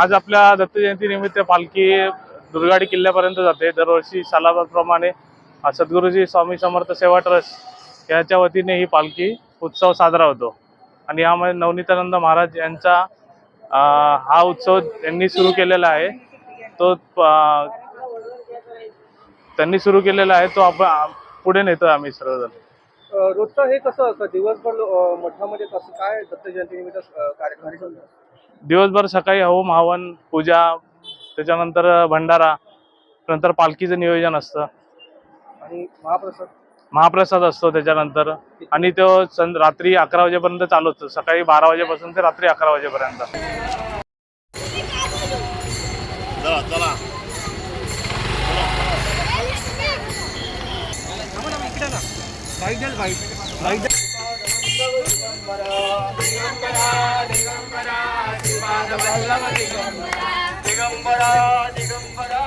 आज आपल्या दत्त निमित्त पालखी दुर्गाडी किल्ल्यापर्यंत जाते. दरवर्षी सालाबादप्रमाणे सद्गुरुजी स्वामी समर्थ सेवा ट्रस्ट याच्या वतीने ही पालखी उत्सव साजरा होतो. आणि यामध्ये नवनीतानंद महाराज यांचा हा उत्सव यांनी सुरू केलेला आहे. तो त्यांनी सुरू केलेला आहे. तो आपण पुढे नेतो आम्ही सर्वजण. रोजचं हे कसं असतं? दिवसभर मठामध्ये कसं काय दत्त जयंतीनिमित्त कार्यक्रम? दिवसभर सकाळी होम हवन पूजा त्याच्यानंतर भंडारा नंतर पालखीचं नियोजन असतं. आणि महाप्रसाद? महाप्रसाद असतो त्याच्यानंतर. आणि तो सं रात्री अकरा वाजेपर्यंत चालू असतो सकाळी बारा वाजेपासून ते रात्री अकरा वाजेपर्यंत. चला दिगंबरा दिगंबरा